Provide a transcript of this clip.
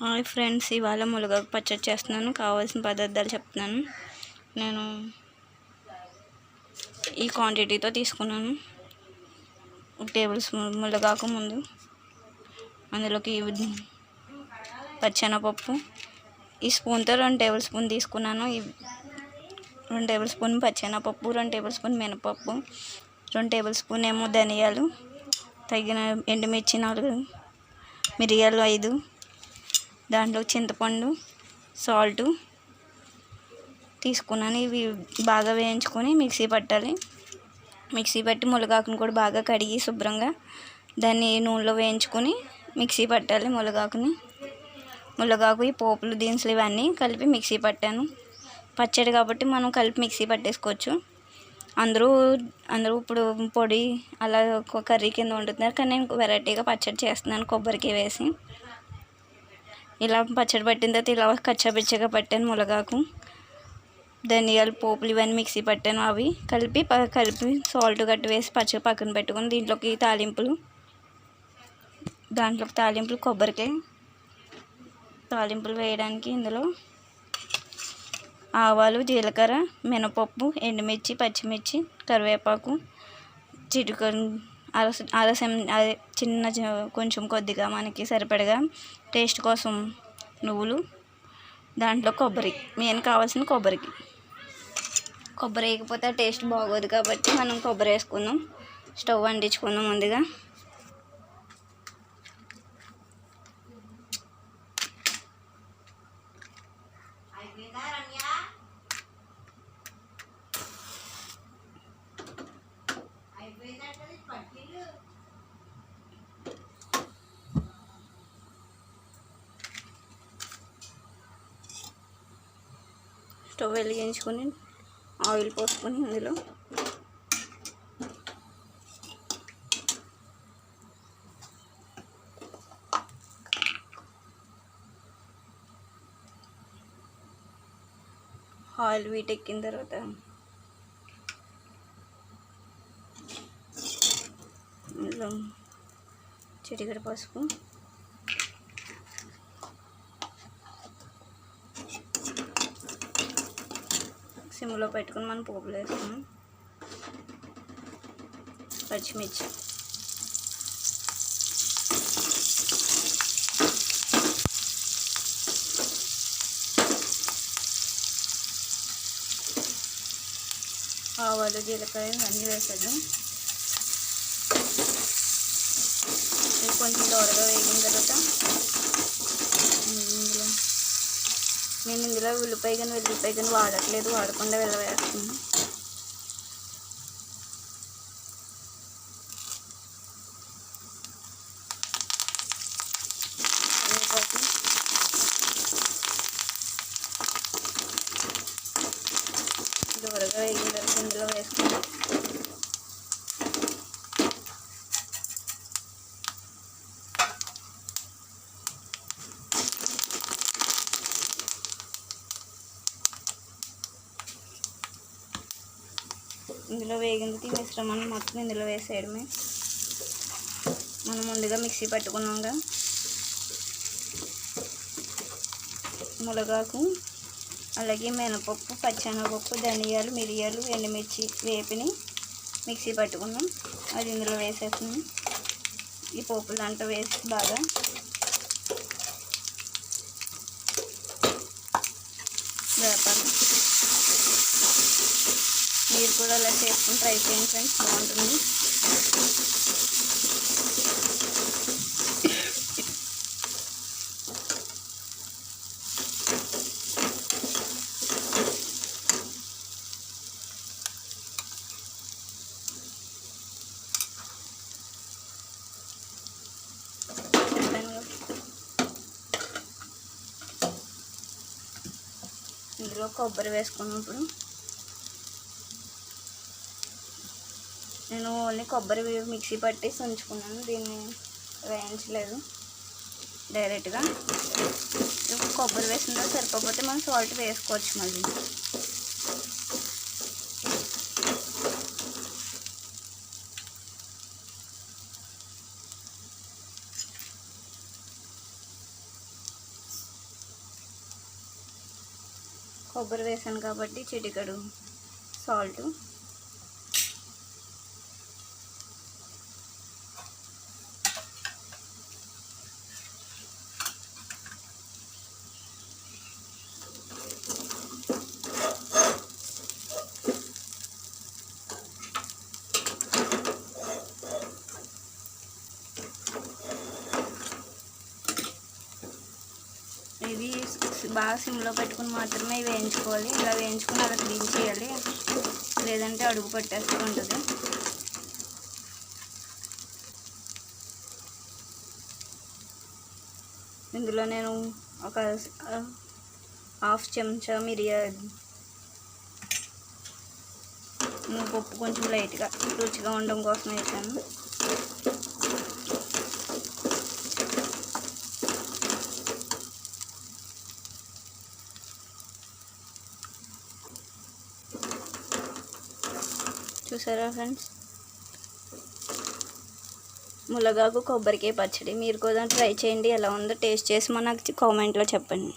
Hi friends ఇవాళ మునగాకు పచ్చడి చేస్తున్నాను. కావాల్సిన పదార్థాలు చెప్తున్నాను. నేను ఈ క్వాంటిటీతో తీసుకున్నాను. ఒక టేబుల్ స్పూన్ మునగాకు ముందు అందులోకి పచ్చెనపప్పు. ఈ స్పూన్తో రెండు టేబుల్ స్పూన్ తీసుకున్నాను. ఈ రెండు టేబుల్ స్పూన్ పచ్చెనపప్పు రెండు టేబుల్ స్పూన్ మినపప్పు రెండు టేబుల్ స్పూన్ ఏమో ధనియాలు తగిన ఎండుమిర్చి నాలుగు మిరియాలు ఐదు దాంట్లో చింతపండు సాల్ట్ తీసుకున్నాను. ఇవి బాగా వేయించుకొని మిక్సీ పట్టాలి. మిక్సీ పట్టి మునగాకుని కూడా బాగా కడిగి శుభ్రంగా దాన్ని నూనెలో వేయించుకొని మిక్సీ పట్టాలి మునగాకుని. మునగాకు ఈ పోపులు దినుసులు ఇవన్నీ కలిపి మిక్సీ పట్టాను. పచ్చడి కాబట్టి మనం కలిపి మిక్సీ పట్టేసుకోవచ్చు. అందరూ అందరూ ఇప్పుడు పొడి అలా కర్రీ కింద వండుతున్నారు. కానీ నేను వెరైటీగా పచ్చడి చేస్తున్నాను కొబ్బరికి వేసి. ఇలా పచ్చడి పట్టిన తర్వాత ఇలా కచ్చాపిచ్చగా పట్టాను మునగాకు ధనియాలు పోపులు ఇవన్నీ మిక్సీ పట్టాను అవి. కలిపి కలిపి సాల్ట్ గట్టి వేసి పచ్చడి పక్కన పెట్టుకొని దీంట్లోకి తాలింపులు దాంట్లోకి తాలింపులు కొబ్బరికాయ తాలింపులు వేయడానికి ఇందులో ఆవాలు జీలకర్ర మినపప్పు ఎండుమిర్చి పచ్చిమిర్చి కరివేపాకు చిటుక అలస అలసం అదే చిన్న కొంచెం కొద్దిగా మనకి సరిపడగా టేస్ట్ కోసం నువ్వులు దాంట్లో కొబ్బరి మెయిన్ కావాల్సిన కొబ్బరికి. కొబ్బరి వేయకపోతే టేస్ట్ బాగోదు కాబట్టి మనం కొబ్బరి వేసుకుందాం. స్టవ్ అంటించుకుందాం ముందుగా. స్టవ్ వెలిగించుకొని ఆయిల్ పోసుకొని అందులో ఆయిల్ వీటెక్కిన తర్వాత అందులో చిటికడ పసుపు సిమ్లో పెట్టుకుని మనం పోపులు వేసుకున్నాం. పచ్చిమిర్చి. ఆవాలు జీలకర్ర అన్నీ వేసేద్దాం. కొంచెం దోరగా వేగిన తర్వాత నేను ఇందులో ఉల్లిపాయ కానీ వెల్లిపాయ కానీ వాడట్లేదు వాడకుండా వెళ్ళవేస్తున్నాను దూరగా వేగిన ఇందులో వేసుకున్నాను ఇందులో వేగింది మిశ్రమాన్ని మొత్తం ఇందులో వేసేయడమే. మనం ముందుగా మిక్సీ పట్టుకున్నాంగా. మునగాకు అలాగే మినపప్పు పచ్చెనగపప్పు ధనియాలు మిరియాలు ఎండుమిర్చి వేపిని మిక్సీ పట్టుకున్నాం. అది ఇందులో వేసేస్తున్నాం. ఈ పోపు దాంట్లో వేసి బాగా వేపాలి. కూడా అలా చేసుకుని ట్రై చేయండి ఫ్రెండ్స్. బాగుంటుంది. ఇందులో కొబ్బరి వేసుకున్నప్పుడు నేను ఓన్లీ కొబ్బరి మిక్సీ పట్టేసి ఉంచుకున్నాను. దీన్ని వేయించలేదు. డైరెక్ట్గా కొబ్బరి వేసిందో సరిపోతే మనం సాల్ట్ వేసుకోవచ్చు మళ్ళీ. కొబ్బరి వేసాను కాబట్టి చిటికడు సాల్టు. ఇది బాగా సిమ్లో పెట్టుకుని మాత్రమే వేయించుకోవాలి. ఇలా వేయించుకుని అలా క్లీన్ చేయాలి. లేదంటే అడుగు పట్టేస్తూ ఉంటుంది. ఇందులో నేను ఒక హాఫ్ చెంచా మిరియా పప్పు కొంచెం లైట్గా రుచిగా ఉండడం కోసం వేసాను. చూసారా ఫ్రెండ్స్ ములగాకు కొబ్బరికాయ పచ్చడి. మీరు కూడా ట్రై చేయండి. ఎలా ఉందో టేస్ట్ చేసి మనకు కామెంట్లో చెప్పండి.